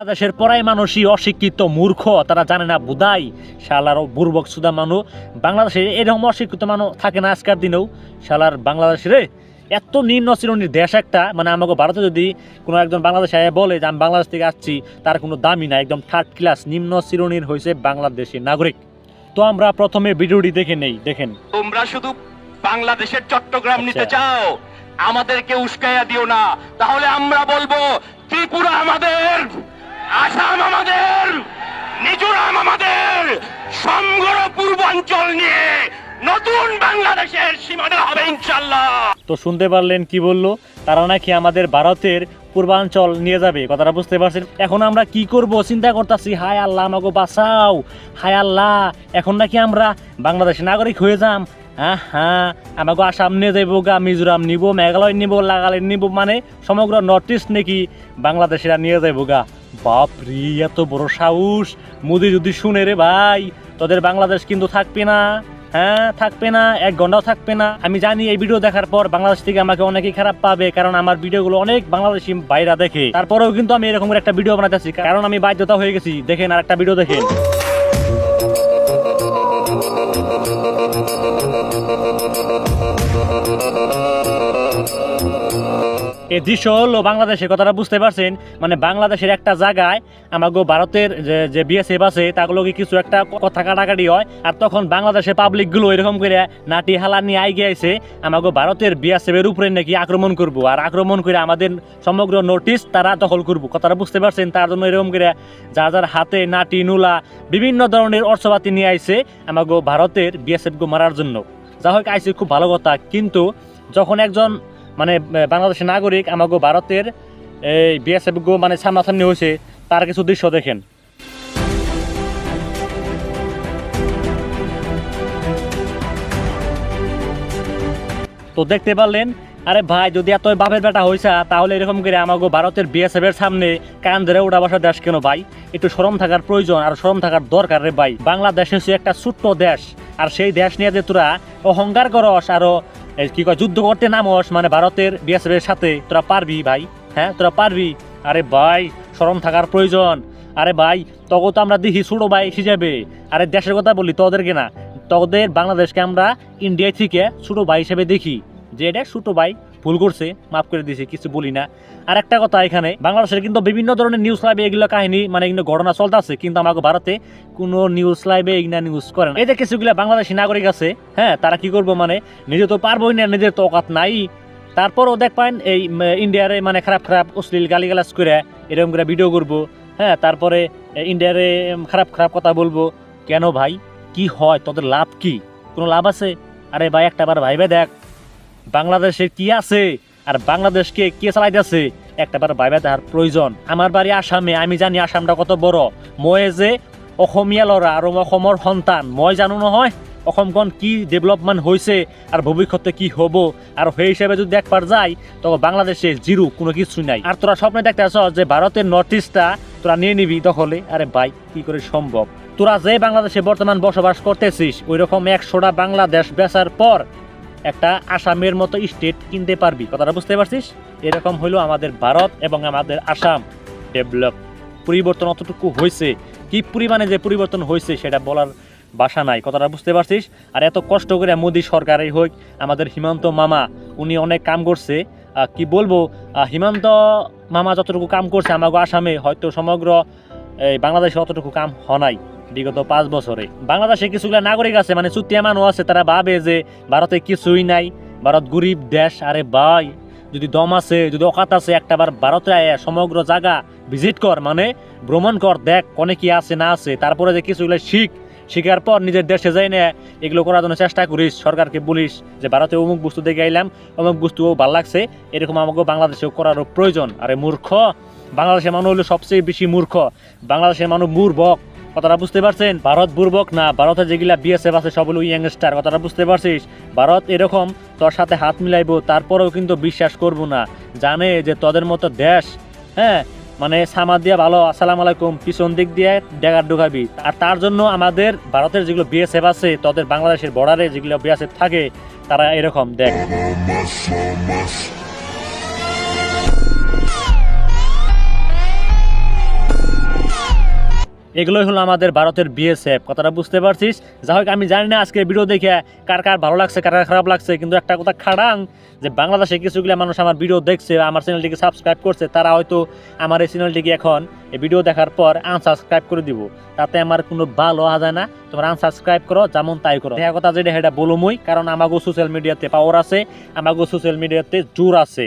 দেশের পড়াই মানুষই অশিক্ষিত মূর্খ তারা জানে না বুদাই শালার বুর্বক সুদা মানুষ বাংলাদেশে এরকম অশিক্ষিত মানুষ থাকে না আজকের দিনেও। শালার বাংলাদেশের এত নিম্ন শ্রেণির দেশ একটা মানে আমাকে ভারতে যদি কোনো একজন বাংলাদেশে আয়া বলে যে আমি বাংলাদেশ থেকে আসছি তার কোনো দামই না একদম থার্ড ক্লাস নিম্ন শ্রেণির হয়েছে বাংলাদেশের নাগরিক। তো আমরা প্রথমে ভিডিওটি দেখে নেই দেখেন। তোমরা শুধু বাংলাদেশের চট্টগ্রাম নিতে আচ্ছা। চাও আমাদেরকে উস্কাইয়া দিও না। তাহলে আমরা বলব ত্রিপুরা আমাদের! আসাম আমাদের, মিজোরাম আমাদের, সমগ্র পূর্বাঞ্চল নিয়ে নতুন বাংলাদেশের সীমানা হবে ইনশাল্লাহ তো শুনতে পারলেন কি বলল? তারা নাকি আমাদের ভারতের পূর্বাঞ্চল নিয়ে যাবে, কথাটা বুঝতে পারছেন? এখন আমরা কি করব? চিন্তা করতেছি, হায় আল্লাহ আমাকে বাঁচাও। হায় আল্লাহ, এখন নাকি আমরা বাংলাদেশের নাগরিক হয়ে যাম। হ্যাঁ হ্যাঁ আমাকে আসাম নিয়ে যাইব গা, মিজোরাম নিব, মেঘালয় নিব লাগালে নিব মানে সমগ্র নর্থ ইস্ট নাকি বাংলাদেশেরা নিয়ে যাইব গা। বাপরি, এত বড় সাহস। মোদি যদি শুনে রে ভাই, তোদের বাংলাদেশ কিন্তু থাকবে না। হ্যাঁ থাকবে না, এক ঘন্টাও থাকবে না। আমি জানি এই ভিডিও দেখার পর বাংলাদেশ থেকে আমাকে অনেকেই খারাপ পাবে, কারণ আমার ভিডিওগুলো অনেক বাংলাদেশি বাইরা দেখে। তারপরেও কিন্তু আমি এরকম একটা ভিডিও বানাতেছি কারণ আমি বাধ্যতা হয়ে গেছি। দেখেন আর একটা ভিডিও দেখেন। এই দৃশ্য হলো বাংলাদেশের কথাটা বুঝতে পারছেন মানে বাংলাদেশের একটা জায়গায় আমাগো ভারতের যে বিএসএফ আছে তাগুলোকে কিছু একটা কথা কাটাকাটি হয়, আর তখন বাংলাদেশের পাবলিকগুলো এরকম করে নাটি হালা নিয়ে আই গিয়েছে আমাগো ভারতের বিএসএফ এর উপরে নাকি আক্রমণ করব, আর আক্রমণ করে আমাদের সমগ্র নোটিশ তারা দখল করব। কথাটা বুঝতে পারছেন, তার জন্য এরকম করে যার যার হাতে নাটি, নুলা বিভিন্ন ধরনের অর্থপাতি নিয়ে আইছে আমাগো ভারতের বিএসএফ গো মারার জন্য। যা হোক আইছে, খুব ভালো কথা, কিন্তু যখন একজন মানে বাংলাদেশের নাগরিক আমাকে ভারতের, এই বিএসএফ গো মানে সামনাসামনি হয়েছে, তার কিছু দৃশ্য দেখেন। তো দেখতে পারলেন, আরে ভাই, যদি এত বাপের বেটা হয়েছে তাহলে এরকম করে আমাকে ভারতের বিএসএফ এর সামনে কান ধরে উড়া বসা দেশ কেন ভাই? একটু সরম থাকার প্রয়োজন আর সরম থাকার দরকার রে ভাই। বাংলাদেশ হচ্ছে একটা ছোট্ট দেশ, আর সেই দেশ নিয়ে যে তোরা অহংকার করস, আরও কি কয়, যুদ্ধ করতে নামস মানে ভারতের বিএসএফ এর সাথে। তোরা পারবি ভাই হ্যাঁ তোরা পারবি। আরে ভাই স্মরণ থাকার প্রয়োজন। আরে ভাই তখন তো আমরা দেখি ছোটো ভাই হিসেবে। আরে দেশের কথা বলি, তোদেরকে না। তোদের বাংলাদেশকে আমরা ইন্ডিয়া থেকে ছোটো ভাই হিসেবে দেখি। যে এটা ছোটো ভাই ভুল করছে, মাফ করে দিয়েছে কিছু বলি না। আর একটা কথা এখানে, বাংলাদেশের কিন্তু বিভিন্ন ধরনের নিউজ লাইভে এগুলো কাহিনী মানে এগুলো ঘটনা চলতেছে, কিন্তু আমাকে ভারতে কোনো নিউজ লাইভে এগুলা নিউজ করে না। এই যে কিছুগুলা বাংলাদেশি নাগরিক আছে হ্যাঁ তারা কি করব মানে নিজে তো পারবোই না, নিজের তো অকাত নাই। তারপরও দেখ পাইন এই ইন্ডিয়ারে মানে খারাপ খারাপ, অশ্লীল গালিগালাজ করে এরকম করে ভিডিও করব হ্যাঁ তারপরে ইন্ডিয়ারে খারাপ খারাপ কথা বলব। কেন ভাই? কি হয়? তোদের লাভ কি? কোনো লাভ আছে? আরে ভাই, একটা বার ভাইবে দেখ। বাংলাদেশের কি আছে? আর বাংলাদেশকে কে চালাইতেছে? একটা বার ভাইবে দেখার প্রয়োজন। আমার বাড়ি আসামে, আমি জানি আসামটা কত বড়। মই যে অসমীয়া ল'ৰা আৰু অসমৰ সন্তান, মই জানো নহয় অসমখন কি ডেভেলপমেণ্ট হৈছে আৰু ভৱিষ্যতে কি হ'ব। আৰু সেই হিসাবে যদি দেখবার যায় তখন বাংলাদেশে জিরো কোনো কিছু নাই। আর তোরা স্বপ্নে দেখতে আছ যে ভারতের নর্থ ইস্টটা তোরা নিয়ে নিবি দখলে। আরে ভাই, কি করে সম্ভব? তোরা যে বাংলাদেশে বর্তমান বসবাস করতেছিস ওই রকম একশোটা বাংলাদেশ বেচার পর একটা আসামের মতো স্টেট কিনতে পারবি। কথাটা বুঝতে পারছিস? এরকম হলো আমাদের ভারত এবং আমাদের আসাম। ডেভেলপ। পরিবর্তন অতটুকু হয়েছে কি পরিমাণে যে পরিবর্তন হয়েছে সেটা বলার বাসা নাই। কথাটা বুঝতে পারছিস? আর এত কষ্ট করে মোদী সরকারই হোক, আমাদের হিমন্ত মামা, উনি অনেক কাম করছে। কি বলব? হিমন্ত মামা যতটুকু কাম করছে আমাকে আসামে, হয়তো সমগ্র, এই বাংলাদেশে অতটুকু কাম হয় নাই। বিগত পাঁচ বছরে। বাংলাদেশে কিছুগুলা নাগরিক আছে মানে চুতিয়া মানুষ আছে, তারা ভাবে যে ভারতে কিছুই নাই। ভারত গরিব দেশ, আরে ভাই, যদি দম আছে, যদি অকাত আছে একটা বার ভারতে আয়া সমগ্র জায়গা ভিজিট কর মানে ভ্রমণ কর, দেখ কোনে কি আছে, না আছে। তারপরে যে কিছুগুলো শিখ, শিখার পর নিজের দেশে যাই না এগুলো করার জন্য চেষ্টা করিস, সরকারকে বলিস যে ভারতে অমুক বস্তু দেখে আইলাম, অমুক বস্তু ভালো লাগছে, এরকম আমাকে বাংলাদেশেও করারও প্রয়োজন। আরে মূর্খ, বাংলাদেশের মানুষ হলো সবচেয়ে বেশি মূর্খ। বাংলাদেশের মানুষ মূর্বক। কথাটা বুঝতে পারছেন? ভারত বুর্বক না, ভারতে যেগুলা বিএসএফ আছে সব হলো ইয়াংস্টার, কথাটা বুঝতে পারছিস? ভারত এরকম তোর সাথে হাত মিলাইবো, তারপরেও কিন্তু বিশ্বাস করব না। জানে যে তোদের মতো দেশ হ্যাঁ? মানে সামা দিয়া ভালো, আসসালাম আলাইকুম, পিছন দিক দিয়ে ডেগার ঢুকাবি। আর তার জন্য আমাদের ভারতের যেগুলো বিএসএফ আছে, তোদের বাংলাদেশের বর্ডারে যেগুলো বিএসএফ থাকে, তারা এরকম, দেখ। এগুলোই হলো আমাদের ভারতের বিএসএফ কথাটা বুঝতে পারছিস? যা হোক, আমি জানি না আজকে ভিডিও দেখে কার কার ভালো লাগছে, কার কার খারাপ লাগছে, কিন্তু একটা কথা খাড়াং যে বাংলাদেশে কিছুগুলো মানুষ আমার ভিডিও দেখছে আমার চ্যানেলটিকে সাবস্ক্রাইব করছে, তারা হয়তো আমার এই চ্যানেলটিকে এখন এই ভিডিও দেখার পর আনসাবস্ক্রাইব করে দিব। তাতে আমার কোনো ভালো হওয়া যায় না। তোমরা আনসাবস্ক্রাইব করো, যেমন তাই করো। দেখা কথা যেটা, সেটা বলুমই কারণ আমাগো সোশ্যাল মিডিয়াতে পাওয়ার আছে, আমাগো সোশ্যাল মিডিয়াতে জোর আছে।